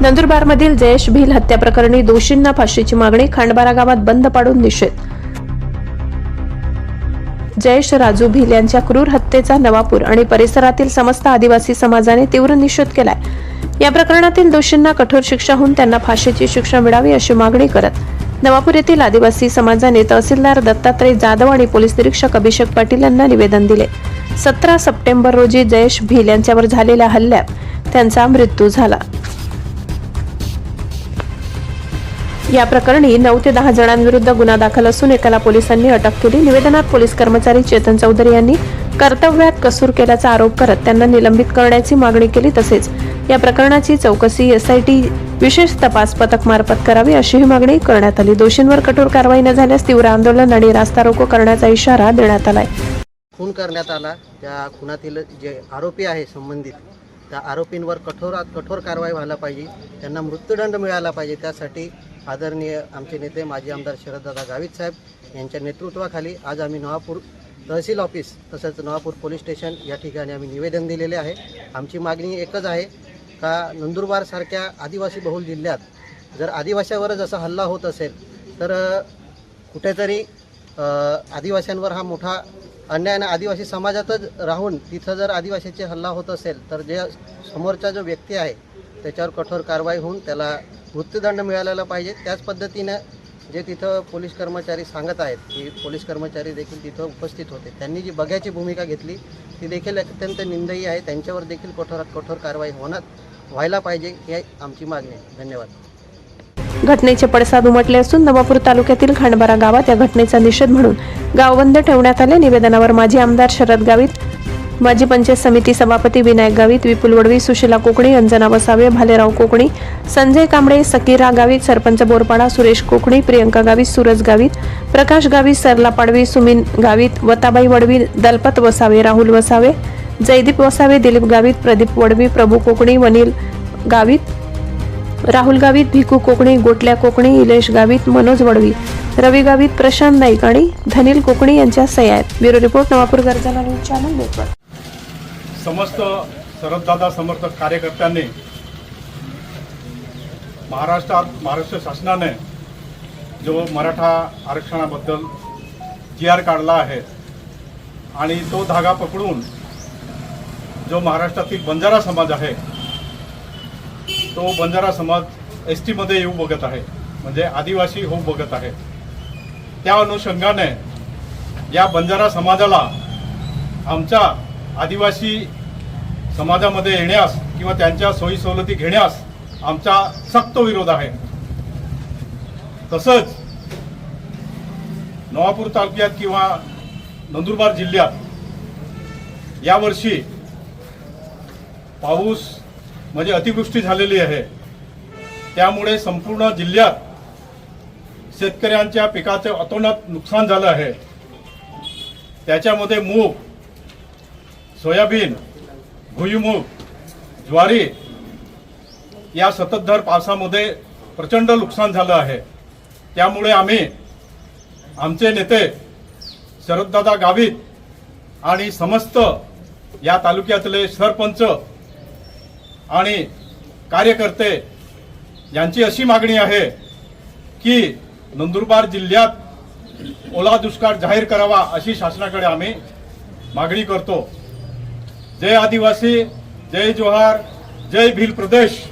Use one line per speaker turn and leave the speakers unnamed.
नंदुरबारमधील जयेश भिल हत्या प्रकरणी दोषींना फाशीची मागणी खांडबारा गावात बंद पाडून निषेध. जयेश राजू भिल यांच्या क्रूर हत्येचा नवापूर आणि परिसरातील समस्त आदिवासी समाजाने तीव्र निषेध केलाय. या प्रकरणातील दोषींना कठोर शिक्षा होऊन त्यांना फाशीची शिक्षा मिळावी अशी मागणी करत नवापूर येथील आदिवासी समाजाने तहसीलदार दत्तात्रय जाधव आणि पोलीस निरीक्षक अभिषेक पाटील यांना निवेदन दिले. सतरा सप्टेंबर रोजी जयेश भिल यांच्यावर झालेल्या हल्ल्यात त्यांचा मृत्यू झाला. या प्रकरणी नऊ ते दहा जणांविरुद्ध गुन्हा दाखल असून एकाला पोलिसांनी अटक केली. निवेदनात पोलीस कर्मचारी चेतन चौधरी यांनी कर्तव्यात कसूर केल्याचा आरोप करत त्यांना निलंबित करण्याची मागणी केली तसेच या प्रकरणाची चौकशी एसआयटी विशेष तपास पथक मार्फत करावी अशीही मागणी करण्यात आली. दोषींवर कठोर कारवाई न झाल्यास तीव्र आंदोलन आणि रास्ता रोको करण्याचा इशारा देण्यात आलाय.
खून करण्यात आला. त्या खुनातील जे आरोपी आहे संबंधित त्या आरोपींवर कठोरात कठोर कारवाई व्हायला पाहिजे. त्यांना मृत्यूदंड मिळाला पाहिजे. त्यासाठी आदरणीय आमचे नेते माजी आमदार शरददादा गावित साहेब यांच्या नेतृत्वाखाली आज आम्ही नवापूर तहसील ऑफिस तसंच नवापूर पोलीस स्टेशन या ठिकाणी आम्ही निवेदन दिलेले आहे. आमची मागणी एकच आहे का नंदुरबारसारख्या आदिवासी बहुल जिल्ह्यात जर आदिवाशावरच जसा हल्ला होत असेल तर कुठेतरी आदिवाशांवर आदिवासींवर हा मोठा अन्याय आणि आदिवासी समाजातच राहून तिथं जर आदिवासीचे हल्ला होत असेल तर जे समोरचा जो व्यक्ती आहे त्याच्यावर कठोर कारवाई होऊन त्याला मृत्यूदंड मिळालेला पाहिजे. त्याच पद्धतीनं जे तिथं पोलीस कर्मचारी सांगत आहेत की पोलीस कर्मचारी देखील तिथं उपस्थित होते. त्यांनी जी बघ्याची भूमिका घेतली ती देखील अत्यंत निंदनीय आहे. त्यांच्यावर देखील कठोर कठोर कारवाई होणार व्हायला पाहिजे ही आमची मागणी आहे. धन्यवाद.
घटनेचे पडसाद उमटले असून नवापूर तालुक्यातील खांडबारा गावात या घटनेचा निषेध म्हणून गावबंद ठेवण्यात आले. निवेदनावर माजी आमदार शरद गावित माजी पंचायत समिती सभापती विनायक गावित विपुल वडवी सुशीला कोकणी अंजना वसावे भालेराव कोकणी संजय कांबळे सकीरा गावित सरपंच बोरपाडा सुरेश कोकणी प्रियंका गावित सूरज गावित प्रकाश गावित सरला पाडवी सुमीन गावित वताबाई वडवी दलपत वसावे राहुल वसावे जयदीप वसावे दिलीप गावित प्रदीप वडवी प्रभू कोकणी वनील गावित राहुल गावित भिकू कोकणी गोटल्या कोकणी इलेश गावित मनोज वडवी रवी गावित प्रशांत नाईक आणि धनील कोकणी यांच्या सह्यात ब्युरो रिपोर्ट नवापूर गरजाला न्यूज चॅनल नेटवर्क.
समस्त शरददादा समर्थक कार्यकर्त्यांनी महाराष्ट्रात महाराष्ट्र शासनाने जो मराठा आरक्षणाबद्दल जी आर काढला आहे आणि तो धागा पकडून जो महाराष्ट्रातील बंजारा समाज आहे तो बंजारा समाज एस टीमध्ये येऊ बघत आहे. म्हणजे आदिवासी होऊ बघत आहे. त्या अनुषंगाने या बंजारा समाजाला आमच्या आदिवासी समाजामध्ये येण्यास किंवा त्यांच्या सोयी सवलती घेण्यास आमचा सक्त विरोध आहे. तसंच नवापूर तालुक्यात किंवा नंदुरबार जिल्ह्यात यावर्षी पाऊस म्हणजे अतिवृष्टी झालेली आहे. त्यामुळे संपूर्ण जिल्ह्यात शेतकऱ्यांच्या पिकाचं अतोनात नुकसान झालं आहे. त्याच्यामध्ये मूग सोयाबीन भुईमूग ज्वारी या सततधार पावसामध्ये प्रचंड नुकसान झालं आहे. त्यामुळे आम्ही आमचे नेते शरददादा गावित आणि समस्त या तालुक्यातले सरपंच आणि कार्यकर्ते यांची अशी मागणी आहे की नंदुरबार जिल्ह्यात ओला दुष्काळ जाहीर करावा अशी शासनाकडे आम्ही मागणी करतो. जय आदिवासी जय जोहार जय भील प्रदेश.